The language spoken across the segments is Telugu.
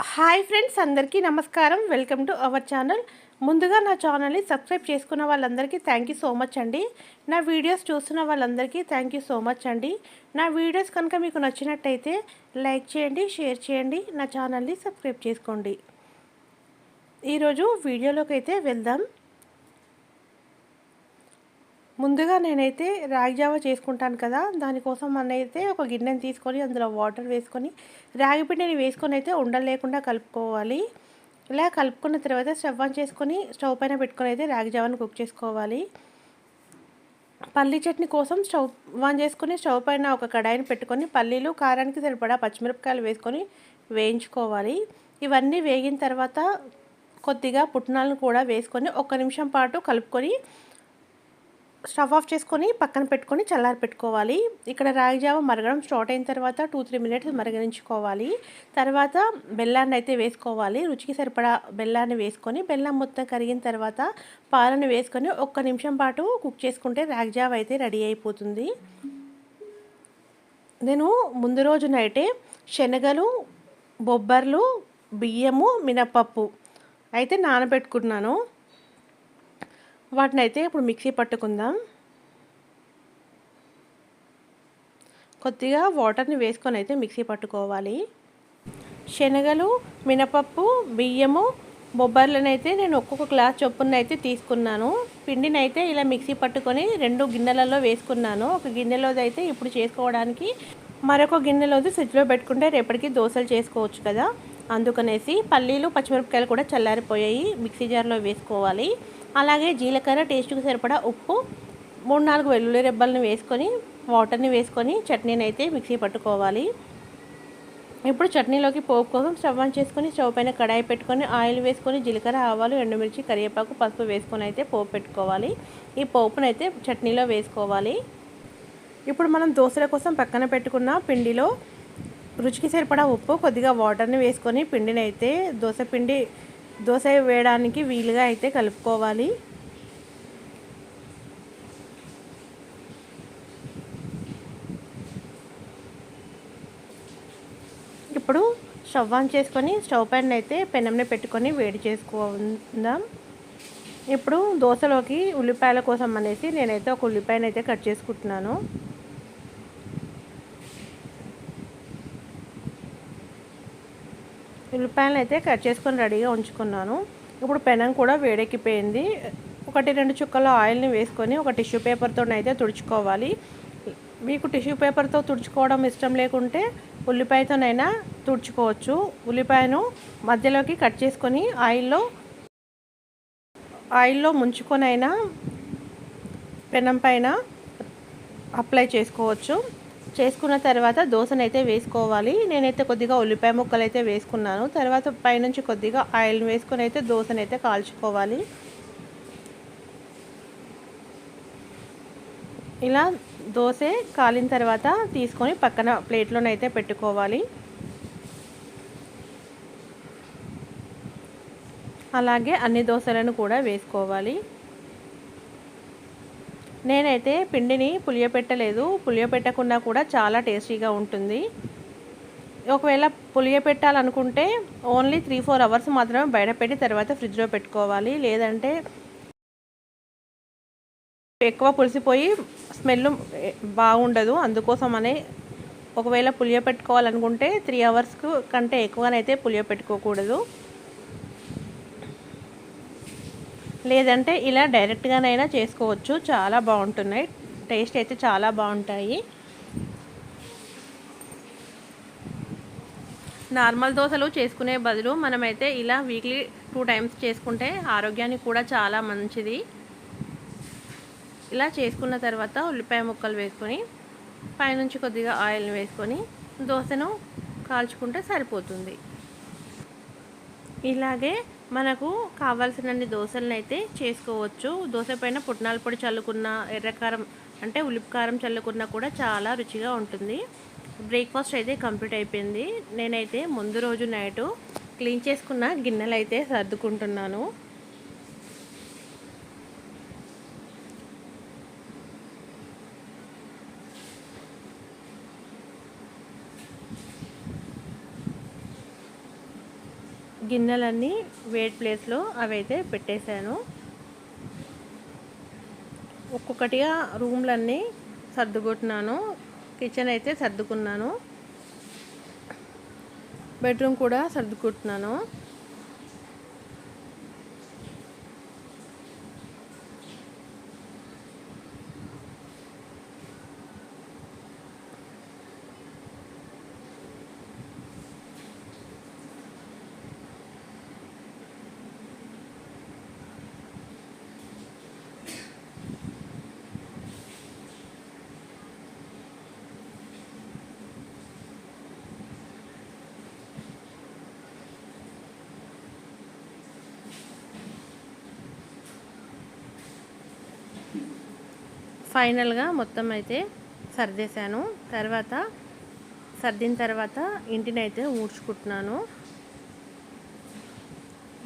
హాయ్ ఫ్రెండ్స్ అందరికీ నమస్కారం. Welcome to our channel. ముందుగా నా ఛానల్ని సబ్స్క్రైబ్ చేసుకున్న వాళ్ళందరికీ థ్యాంక్ యూ సో మచ్ అండి. నా వీడియోస్ చూస్తున్న వాళ్ళందరికీ థ్యాంక్ యూ సో మచ్ అండి. నా వీడియోస్ కనుక మీకు నచ్చినట్టయితే లైక్ చేయండి షేర్ చేయండి నా ఛానల్ని సబ్స్క్రైబ్ చేసుకోండి. ఈరోజు వీడియోలోకి అయితే వెళ్దాం. ముందుగా నేనైతే రాగి జావ చేసుకుంటాను కదా దానికోసం అయితే ఒక గిన్నెని తీసుకొని అందులో వాటర్ వేసుకొని రాగి పిండిని వేసుకొని అయితే ఉండలేకుండా కలుపుకోవాలి. ఇలా కలుపుకున్న తర్వాత స్టవ్ ఆన్ చేసుకొని స్టవ్ పైన పెట్టుకొని అయితే రాగి జావని కుక్ చేసుకోవాలి. పల్లీ చట్నీ కోసం స్టవ్ ఆన్ చేసుకొని స్టవ్ పైన ఒక కడాయిని పెట్టుకొని పల్లీలు కారానికి సరిపడా పచ్చిమిరపకాయలు వేసుకొని వేయించుకోవాలి. ఇవన్నీ వేగిన తర్వాత కొద్దిగా పుట్నాలను కూడా వేసుకొని ఒక్క నిమిషం పాటు కలుపుకొని స్టవ్ ఆఫ్ చేసుకొని పక్కన పెట్టుకొని చల్లారి పెట్టుకోవాలి. ఇక్కడ రాగి జావ మరగడం స్టార్ట్ అయిన తర్వాత టూ త్రీ మినిట్స్ మరగనించుకోవాలి తర్వాత బెల్లాన్ని అయితే వేసుకోవాలి. రుచికి సరిపడా బెల్లాన్ని వేసుకొని బెల్లం మొత్తం కరిగిన తర్వాత పాలను వేసుకొని ఒక్క నిమిషం పాటు కుక్ చేసుకుంటే రాగి జావ అయితే రెడీ అయిపోతుంది. నేను ముందు రోజు నైటే శనగలు బొబ్బర్లు బియ్యము మినపప్పు అయితే నానబెట్టుకున్నాను. వాటిని అయితే ఇప్పుడు మిక్సీ పట్టుకుందాం. కొద్దిగా వాటర్ని వేసుకొని అయితే మిక్సీ పట్టుకోవాలి. శనగలు మినపప్పు బియ్యము బొబ్బర్లనైతే నేను ఒక్కొక్క గ్లాస్ చొప్పున అయితే తీసుకున్నాను. పిండిని అయితే ఇలా మిక్సీ పట్టుకొని రెండు గిన్నెలలో వేసుకున్నాను. ఒక గిన్నెలోది అయితే ఇప్పుడు చేసుకోవడానికి మరొక గిన్నెలోది ఫ్రిడ్జ్లో పెట్టుకుంటే రేపటికి దోశలు చేసుకోవచ్చు కదా. అందుకనేసి పల్లీలు పచ్చిమిరపకాయలు కూడా చల్లారిపోయాయి. మిక్సీ జార్లో వేసుకోవాలి. అలాగే జీలకర్ర టేస్ట్కి సరిపడా ఉప్పు మూడు నాలుగు వెల్లుల్లి రెబ్బలను వేసుకొని వాటర్ని వేసుకొని చట్నీని అయితే మిక్సీ పట్టుకోవాలి. ఇప్పుడు చట్నీలోకి పోపు కోసం స్టవ్ ఆన్ చేసుకొని స్టవ్ పైన కడాయి పెట్టుకొని ఆయిల్ వేసుకొని జీలకర్ర ఆవాలు ఎండుమిర్చి కరివేపాకు పసుపు వేసుకొని అయితే పోపు పెట్టుకోవాలి. ఈ పోపునైతే చట్నీలో వేసుకోవాలి. ఇప్పుడు మనం దోశల కోసం పక్కన పెట్టుకున్న పిండిలో రుచికి సరిపడా ఉప్పు కొద్దిగా వాటర్ని వేసుకొని పిండిని అయితే దోశ పిండి దోశ వేయడానికి వీలుగా అయితే కలుపుకోవాలి. ఇప్పుడు స్టవ్ ఆన్ చేసుకొని స్టవ్ పైన అయితే పెనంని పెట్టుకొని వేడి చేసుకుందాం. ఇప్పుడు దోశలోకి ఉల్లిపాయల కోసం అనేసి నేనైతే ఒక ఉల్లిపాయనైతే అయితే కట్ చేసుకుంటున్నాను. ఉల్లిపాయలను అయితే కట్ చేసుకొని రెడీగా ఉంచుకున్నాను. ఇప్పుడు పెనం కూడా వేడెక్కిపోయింది. ఒకటి రెండు చుక్కల ఆయిల్ని వేసుకొని ఒక టిష్యూ పేపర్తో అయితే తుడుచుకోవాలి. మీకు టిష్యూ పేపర్తో తుడుచుకోవడం ఇష్టం లేకుంటే ఉల్లిపాయతోనైనా తుడుచుకోవచ్చు. ఉల్లిపాయను మధ్యలోకి కట్ చేసుకొని ఆయిల్లో ఆయిల్లో ముంచుకొనైనా పెనం పైన అప్లై చేసుకోవచ్చు. చేసుకున్న తర్వాత దోశనైతే వేసుకోవాలి. నేనైతే కొద్దిగా ఉల్లిపాయ ముక్కలు అయితే వేసుకున్నాను. తర్వాత పైనుంచి కొద్దిగా ఆయిల్ వేసుకొని అయితే దోశనైతే కాల్చుకోవాలి. ఇలా దోశ కాలిన తర్వాత తీసుకొని పక్కన ప్లేట్లోనైతే పెట్టుకోవాలి. అలాగే అన్ని దోశలను కూడా వేసుకోవాలి. నేనైతే పిండిని పులియపెట్టలేదు. పులియపెట్టకుండా కూడా చాలా టేస్టీగా ఉంటుంది. ఒకవేళ పులియపెట్టాలనుకుంటే ఓన్లీ త్రీ ఫోర్ అవర్స్ మాత్రమే బయట పెట్టి తర్వాత ఫ్రిడ్జ్లో పెట్టుకోవాలి. లేదంటే ఎక్కువ పులిసిపోయి స్మెల్ బాగుండదు. అందుకోసమనే ఒకవేళ పులియ పెట్టుకోవాలనుకుంటే త్రీ అవర్స్కు కంటే ఎక్కువనైతే పులియ లేదంటే ఇలా డైరెక్ట్గానైనా చేసుకోవచ్చు. చాలా బాగుంటున్నాయి. టేస్ట్ అయితే చాలా బాగుంటాయి. నార్మల్ దోశలు చేసుకునే బదులు మనమైతే ఇలా వీక్లీ టూ టైమ్స్ చేసుకుంటే ఆరోగ్యానికి కూడా చాలా మంచిది. ఇలా చేసుకున్న తర్వాత ఉల్లిపాయ ముక్కలు వేసుకొని పైనుంచి కొద్దిగా ఆయిల్ని వేసుకొని దోశను కాల్చుకుంటే సరిపోతుంది. ఇలాగే మనకు కావాల్సినన్ని దోశలను అయితే చేసుకోవచ్చు. దోశ పైన పుట్నాల పొడి చల్లుకున్న ఎర్రకారం అంటే ఉల్లిపకారం చల్లుకున్న కూడా చాలా రుచిగా ఉంటుంది. బ్రేక్ఫాస్ట్ అయితే కంప్లీట్ అయిపోయింది. నేనైతే ముందు రోజు నైటు క్లీన్ చేసుకున్న గిన్నెలు అయితే సర్దుకుంటున్నాను. గిన్నెలన్నీ వేట్ ప్లేస్లో అవి అయితే పెట్టేశాను. ఒక్కొక్కటిగా రూమ్లన్నీ సర్దుకుంటున్నాను కిచెన్ అయితే సర్దుకున్నాను. బెడ్రూమ్ కూడా సర్దుకుంటున్నాను ఫైనల్గా మొత్తం అయితే సర్దేశాను. తర్వాత సర్దిన తర్వాత ఇంటిని అయితే ఊడ్చుకుంటున్నాను.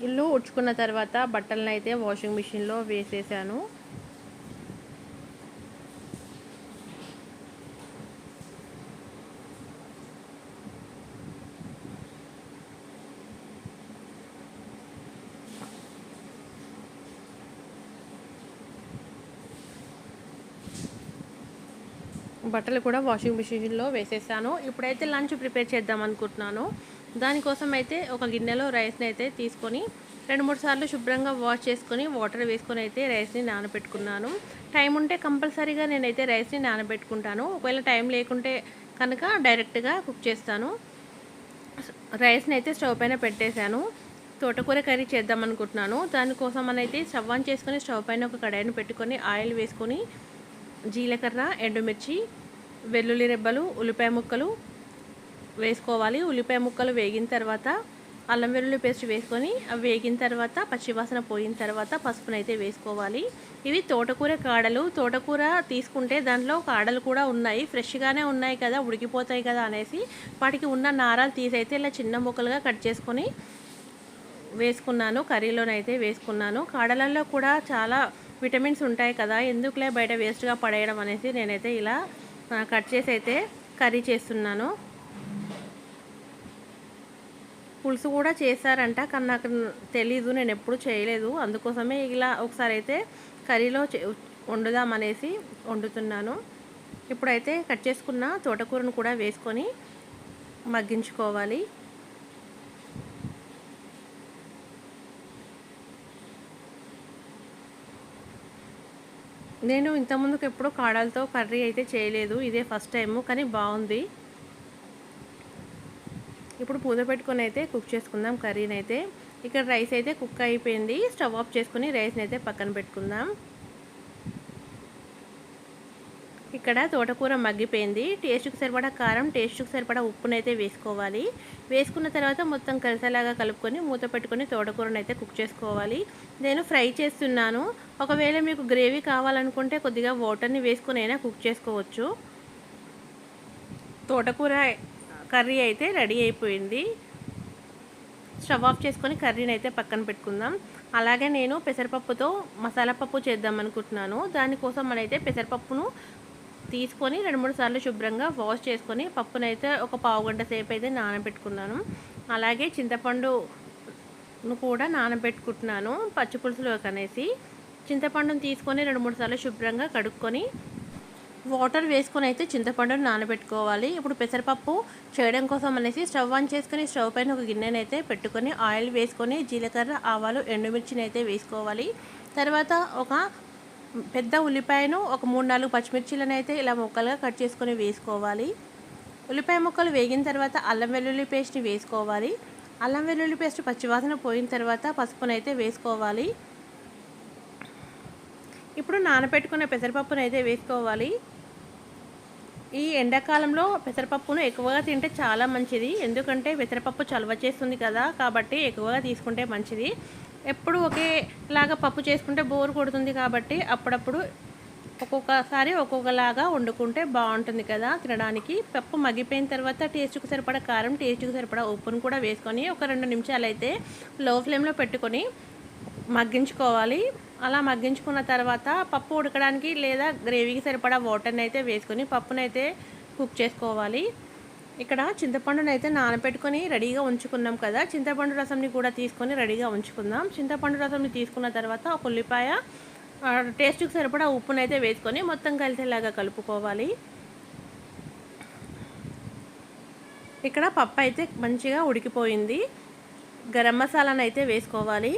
ఇల్లు ఉడ్చుకున్న తర్వాత బట్టలను అయితే వాషింగ్ మిషన్లో వేసేసాను. బట్టలు కూడా వాషింగ్ మిషన్లో వేసేసాను. ఇప్పుడైతే లంచ్ ప్రిపేర్ చేద్దాం అనుకుంటున్నాను. దానికోసం అయితే ఒక గిన్నెలో రైస్ని అయితే తీసుకొని రెండు మూడు సార్లు శుభ్రంగా వాష్ చేసుకొని వాటర్ వేసుకొని అయితే రైస్ని నానబెట్టుకున్నాను. టైం ఉంటే కంపల్సరీగా నేనైతే రైస్ని నానబెట్టుకుంటాను. ఒకవేళ టైం లేకుంటే కనుక డైరెక్ట్గా కుక్ చేస్తాను. రైస్ని అయితే స్టవ్ పైన పెట్టేశాను. తోటకూర కర్రీ చేద్దాం అనుకుంటున్నాను. దానికోసం అయితే స్టవ్ ఆన్ చేసుకొని స్టవ్ పైన ఒక కడాయిని పెట్టుకొని ఆయిల్ వేసుకొని జీలకర్ర ఎండుమిర్చి వెల్లుల్లి రెబ్బలు ఉల్లిపాయ ముక్కలు వేసుకోవాలి. ఉల్లిపాయ ముక్కలు వేగిన తర్వాత అల్లం వెల్లుల్లి పేస్ట్ వేసుకొని అవి వేగిన తర్వాత పచ్చివాసన పోయిన తర్వాత పసుపునైతే వేసుకోవాలి. ఇవి తోటకూర కాడలు. తోటకూర తీసుకుంటే దాంట్లో కాడలు కూడా ఉన్నాయి. ఫ్రెష్గానే ఉన్నాయి కదా ఉడికిపోతాయి కదా అనేసి వాటికి ఉన్న నారాలు తీసైతే ఇలా చిన్న ముక్కలుగా కట్ చేసుకొని వేసుకున్నాను. కర్రీలోనైతే వేసుకున్నాను. కాడలలో కూడా చాలా విటమిన్స్ ఉంటాయి కదా ఎందుకులే బయట వేస్ట్గా పడేయడం అనేసి నేనైతే ఇలా కట్ చేసి అయితే కర్రీ చేస్తున్నాను. పులుసు కూడా చేశారంట కానీ నాకు తెలీదు నేను ఎప్పుడు చేయలేదు. అందుకోసమే ఇలా ఒకసారి అయితే కర్రీలో వండుదామనేసి వండుతున్నాను. ఇప్పుడైతే కట్ చేసుకున్న తోటకూరను కూడా వేసుకొని మగ్గించుకోవాలి. నేను ఇంతకుముందుకు ఎప్పుడూ కాడలతో కర్రీ అయితే చేయలేదు. ఇదే ఫస్ట్ టైము కానీ బాగుంది. ఇప్పుడు పూజ పెట్టుకొని అయితే కుక్ చేసుకుందాం కర్రీని అయితే. ఇక్కడ రైస్ అయితే కుక్ అయిపోయింది. స్టవ్ ఆఫ్ చేసుకుని రైస్ని అయితే పక్కన పెట్టుకుందాం. ఇక్కడ తోటకూర మగ్గిపోయింది. టేస్ట్కి సరిపడా కారం టేస్ట్కి సరిపడా ఉప్పునైతే వేసుకోవాలి. వేసుకున్న తర్వాత మొత్తం కలిసేలాగా కలుపుకొని మూత పెట్టుకొని తోటకూరను అయితే కుక్ చేసుకోవాలి. నేను ఫ్రై చేస్తున్నాను. ఒకవేళ మీకు గ్రేవీ కావాలనుకుంటే కొద్దిగా వాటర్ని వేసుకొని అయినా కుక్ చేసుకోవచ్చు. తోటకూర కర్రీ అయితే రెడీ అయిపోయింది. స్టవ్ ఆఫ్ చేసుకొని కర్రీని అయితే పక్కన పెట్టుకుందాం. అలాగే నేను పెసరపప్పుతో మసాలా పప్పు చేద్దాం అనుకుంటున్నాను. దానికోసం మనైతే పెసరపప్పును తీసుకొని రెండు మూడు సార్లు శుభ్రంగా వాష్ చేసుకొని పప్పునైతే ఒక పావు గంట సేపు అయితే నానబెట్టుకున్నాను. అలాగే చింతపండును కూడా నానబెట్టుకుంటున్నాను పచ్చిపులుసులో కనేసి చింతపండును తీసుకొని రెండు మూడు సార్లు శుభ్రంగా కడుక్కొని వాటర్ వేసుకొని అయితే చింతపండును నానబెట్టుకోవాలి. ఇప్పుడు పెసరపప్పు చేయడం కోసం అనేసి స్టవ్ ఆన్ చేసుకొని స్టవ్ పైన ఒక గిన్నెనైతే పెట్టుకొని ఆయిల్ వేసుకొని జీలకర్ర ఆవాలు ఎండుమిర్చిని అయితే వేసుకోవాలి. తర్వాత ఒక పెద్ద ఉల్లిపాయను ఒక మూడు నాలుగు పచ్చిమిర్చిలను అయితే ఇలా ముక్కలుగా కట్ చేసుకొని వేసుకోవాలి. ఉల్లిపాయ ముక్కలు వేగిన తర్వాత అల్లం వెల్లుల్లి పేస్ట్ని వేసుకోవాలి. అల్లం వెల్లుల్లి పేస్ట్ పచ్చివాసన పోయిన తర్వాత పసుపునైతే వేసుకోవాలి. ఇప్పుడు నానబెట్టుకున్న పెసరపప్పును అయితే వేసుకోవాలి. ఈ ఎండాకాలంలో పెసరపప్పును ఎక్కువగా తింటే చాలా మంచిది. ఎందుకంటే పెసరపప్పు చలవ చేస్తుంది కదా కాబట్టి ఎక్కువగా తీసుకుంటే మంచిది. ఎప్పుడు ఒకేలాగా పప్పు చేసుకుంటే బోర్ కొడుతుంది కాబట్టి అప్పుడప్పుడు ఒక్కొక్కసారి ఒక్కొక్కలాగా వండుకుంటే బాగుంటుంది కదా తినడానికి. పప్పు మగ్గిపోయిన తర్వాత టేస్ట్కి సరిపడా కారం టేస్ట్కి సరిపడా ఉప్పును కూడా వేసుకొని ఒక రెండు నిమిషాలు అయితే లో ఫ్లేమ్లో పెట్టుకొని మగ్గించుకోవాలి. అలా మగ్గించుకున్న తర్వాత పప్పు ఉడకడానికి లేదా గ్రేవీకి సరిపడా వాటర్ని అయితే వేసుకొని పప్పునైతే కుక్ చేసుకోవాలి. ఇక్కడ చింతపండును అయితే నానబెట్టుకొని రెడీగా ఉంచుకున్నాం కదా. చింతపండు రసంని కూడా తీసుకొని రెడీగా ఉంచుకుందాం. చింతపండు రసంని తీసుకున్న తర్వాత ఒక ఉల్లిపాయ టేస్ట్కి సరిపడా ఉప్పునైతే వేసుకొని మొత్తం కలిసేలాగా కలుపుకోవాలి. ఇక్కడ పప్పు అయితే మంచిగా ఉడికిపోయింది. గరం మసాలాను అయితే వేసుకోవాలి.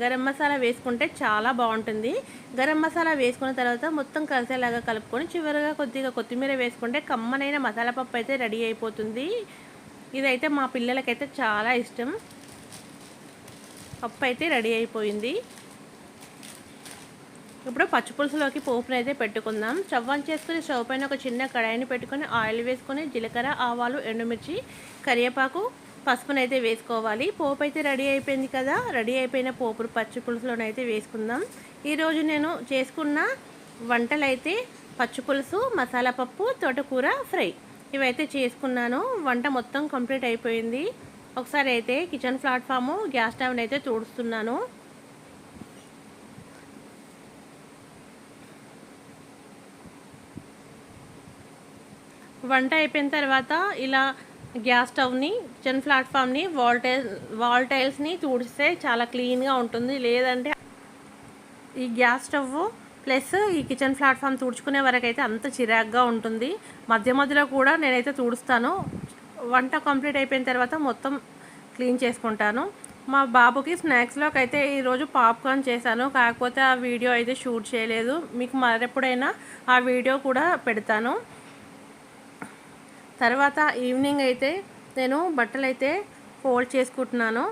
గరం మసాలా వేసుకుంటే చాలా బాగుంటుంది. గరం మసాలా వేసుకున్న తర్వాత మొత్తం కలిసేలాగా కలుపుకొని చివరిగా కొద్దిగా కొత్తిమీర వేసుకుంటే కమ్మనైన మసాలా పప్పు అయితే రెడీ అయిపోతుంది. ఇదైతే మా పిల్లలకైతే చాలా ఇష్టం. పప్పు అయితే రెడీ అయిపోయింది. ఇప్పుడు పచ్చిపులుసులోకి పోపును అయితే పెట్టుకుందాం. చవ్వం చేసుకుని స్టవ్ పైన ఒక చిన్న కడాయిని పెట్టుకొని ఆయిల్ వేసుకొని జీలకర్ర ఆవాలు ఎండుమిర్చి కరివేపాకు పసుపునైతే వేసుకోవాలి. పోపు అయితే రెడీ అయిపోయింది కదా. రెడీ అయిపోయిన పోపు పచ్చి పులుసులోనైతే వేసుకుందాం. ఈరోజు నేను చేసుకున్న వంటలైతే పచ్చి పులుసు మసాలా పప్పు తోటకూర ఫ్రై. ఇవైతే చేసుకున్నాను. వంట మొత్తం కంప్లీట్ అయిపోయింది. ఒకసారి అయితే కిచెన్ ప్లాట్ఫాము గ్యాస్ స్టవ్ని అయితే తుడుస్తున్నాను. వంట అయిపోయిన తర్వాత ఇలా గ్యాస్ స్టవ్ని కిచెన్ ప్లాట్ఫామ్ని వాల్ టైల్ వాల్ టైల్స్ని తుడిస్తే చాలా క్లీన్గా ఉంటుంది. లేదంటే ఈ గ్యాస్ స్టవ్ ప్లస్ ఈ కిచెన్ ప్లాట్ఫామ్ తుడుచుకునే వరకు అయితే అంత చిరాగ్గా ఉంటుంది. మధ్య మధ్యలో కూడా నేనైతే తుడుస్తాను. వంట కంప్లీట్ అయిపోయిన తర్వాత మొత్తం క్లీన్ చేసుకుంటాను. మా బాబుకి స్నాక్స్లోకి అయితే ఈరోజు పాప్కార్న్ చేశాను. కాకపోతే ఆ వీడియో అయితే షూట్ చేయలేదు. మీకు మరెప్పుడైనా ఆ వీడియో కూడా పెడతాను. తర్వాత ఈవినింగ్ అయితే నేను బట్టలు అయితే ఫోల్డ్ చేసుకుంటున్నాను.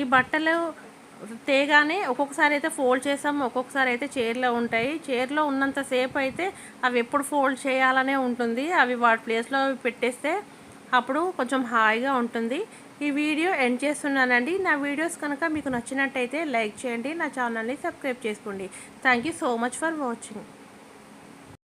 ఈ బట్టలు తేగానే ఒక్కొక్కసారి అయితే ఫోల్డ్ చేసాము ఒక్కొక్కసారి అయితే చైర్లో ఉంటాయి. చైర్లో ఉన్నంతసేపు అయితే అవి ఎప్పుడు ఫోల్డ్ చేయాలనే ఉంటుంది. అవి వాటి ప్లేస్లో పెట్టేస్తే అప్పుడు కొంచెం హాయిగా ఉంటుంది. ఈ వీడియో ఎండ్ చేస్తున్నానండి. నా వీడియోస్ కనుక మీకు నచ్చినట్టయితే లైక్ చేయండి. నా ఛానల్ని సబ్స్క్రైబ్ చేసుకోండి. Thank you so much for watching